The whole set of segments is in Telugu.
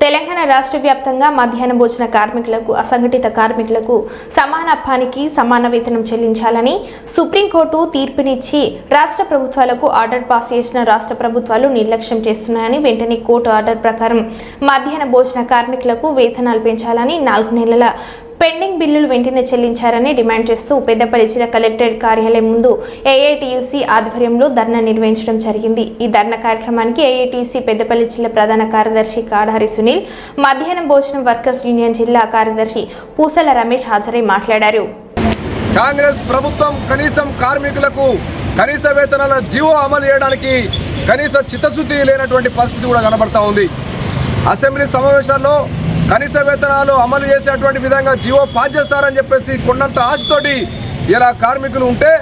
తెలంగాణ రాష్ట్ర వ్యాప్తంగా మధ్యాహ్న భోజన కార్మికులకు అసంఘటిత కార్మికులకు సమాన సమాన వేతనం చెల్లించాలని సుప్రీంకోర్టు తీర్పునిచ్చి రాష్ట్ర ప్రభుత్వాలకు ఆర్డర్ పాస్ చేసిన రాష్ట్ర ప్రభుత్వాలు నిర్లక్ష్యం చేస్తున్నాయని వెంటనే కోర్టు ఆర్డర్ ప్రకారం మధ్యాహ్న భోజన కార్మికులకు వేతనాలు పెంచాలని నాలుగు నెలల పెండింగ్ బిల్లులు వెంటనే చెల్లించారని డిమాండ్ చేస్తూ పెద్దపల్లి జిల్లా కలెక్టరేట్ కార్యాలయం ముందు ఏఐటీయూసీ ఆధ్వర్యంలో ధర్నా నిర్వహించడం జరిగింది. ఈ ధర్నా కార్యక్రమానికి ఏఐటియుసి పెద్దపల్లి జిల్లా ప్రధాన కార్యదర్శి కాడారి సునీల్ మధ్యాహ్నం భోజనం వర్కర్స్ యూనియన్ జిల్లా కార్యదర్శి పూసల రమేష్ హాజరై మాట్లాడారు. కాంగ్రెస్ ప్రభుత్వం కనీసం కార్మికులకు కనీస వేతనాల జీవో అమలు చేయడానికి కనీస చిత్తశుద్ధి లేనటువంటి పరిస్థితి కూడా కనబడతా ఉంది. అసెంబ్లీ సమావేశాల్లో కనీస వేతనాలు అమలు చేసేటువంటి విధంగా జీవో పాస్ చేస్తారని చెప్పేసి కొండంత ఆశతోటి ఇలా కార్మికులు ఉంటే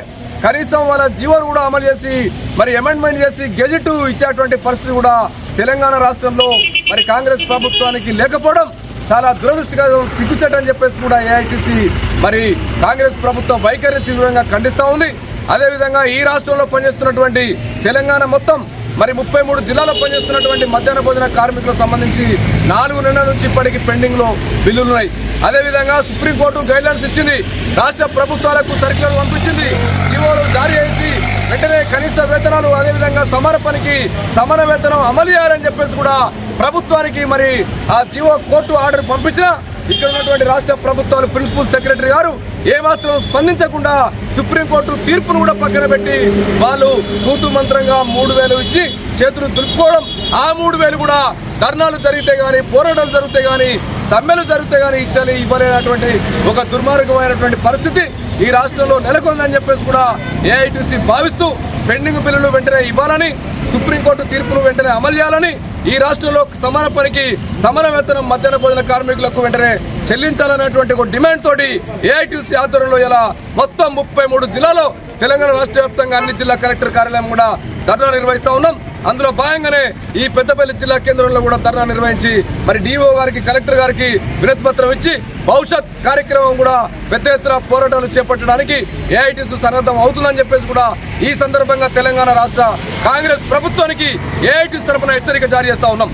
కనీసం వాళ్ళ జీవోను కూడా అమలు చేసి మరి అమెండ్మెంట్ చేసి గెజిట్ ఇచ్చేటువంటి పరిస్థితి కూడా తెలంగాణ రాష్ట్రంలో మరి కాంగ్రెస్ ప్రభుత్వానికి లేకపోవడం చాలా దురదృష్టకరం సిగ్గుచేటని చెప్పేసి కూడా ఏఐటీసీ మరి కాంగ్రెస్ ప్రభుత్వం వైఖరి తీవ్రంగా ఖండిస్తూ ఉంది. అదేవిధంగా ఈ రాష్ట్రంలో పనిచేస్తున్నటువంటి తెలంగాణ మొత్తం మరి ముప్పై మూడు జిల్లాలో పనిచేస్తున్నటువంటి మధ్యాహ్న భోజన కార్మికులకు సంబంధించి నాలుగు నెలల నుంచి ఇప్పటికి పెండింగ్లో బిల్లులు ఉన్నాయి అదేవిధంగా సుప్రీంకోర్టు గైడ్లైన్స్ ఇచ్చింది. రాష్ట్ర ప్రభుత్వాలకు సర్క్యులర్ పంపించింది. జీవోలు జారీ చేసి వెంటనే కనీస వేతనాలు అదేవిధంగా సమర పనికి సమర వేతనం అమలు చేయాలని చెప్పేసి కూడా ప్రభుత్వానికి మరి ఆ జీవో కోర్టు ఆర్డర్ పంపించినా ఇక్కడ ఉన్నటువంటి రాష్ట్ర ప్రభుత్వాలు ప్రిన్సిపల్ సెక్రటరీ గారు ఏమాత్రం స్పందించకుండా సుప్రీంకోర్టు తీర్పును కూడా పక్కన పెట్టి వాళ్ళు కూతు మంత్రంగా మూడు వేలు ఇచ్చి చేతులు దులుపుకోవడం ఆ మూడు వేలు కూడా ధర్నాలు జరిగితే కానీ పోరాటాలు జరిగితే కానీ సమ్మెలు జరిగితే కానీ ఇచ్చాలి ఇవ్వలేనటువంటి ఒక దుర్మార్గమైనటువంటి పరిస్థితి ఈ రాష్ట్రంలో నెలకొందని చెప్పేసి కూడా ఏఐటీసీ భావిస్తూ పెండింగ్ బిల్లులు వెంటనే ఇవ్వాలని సుప్రీంకోర్టు తీర్పును వెంటనే అమలు చేయాలని ఈ రాష్ట్రంలో సమాన పనికి సమాన వేతనం మధ్యాహ్న భోజన కార్మికులకు వెంటనే చెల్లించాలనేటువంటి ఒక డిమాండ్ తోటి ఏఐటీసీ ఆధ్వర్యంలో ఇలా మొత్తం ముప్పై మూడు జిల్లాలో తెలంగాణ రాష్ట్ర వ్యాప్తంగా అన్ని జిల్లా కలెక్టర్ కార్యాలయం కూడా ధర్నా నిర్వహిస్తూ ఉన్నాం. అందులో భాగంగానే ఈ పెద్దపల్లి జిల్లా కేంద్రంలో కూడా ధర్నా నిర్వహించి మరి డిఓ గారికి కలెక్టర్ గారికి వినతి పత్రం ఇచ్చి భవిష్యత్ కార్యక్రమం కూడా పెద్ద ఎత్తున పోరాటాలు చేపట్టడానికి ఏఐటీసీ సన్నద్ధం అవుతుందని చెప్పేసి కూడా ఈ సందర్భంగా తెలంగాణ రాష్ట్ర కాంగ్రెస్ ప్రభుత్వానికి ఏఐటీసీ తరఫున హెచ్చరిక జారీ చేస్తా ఉన్నాం.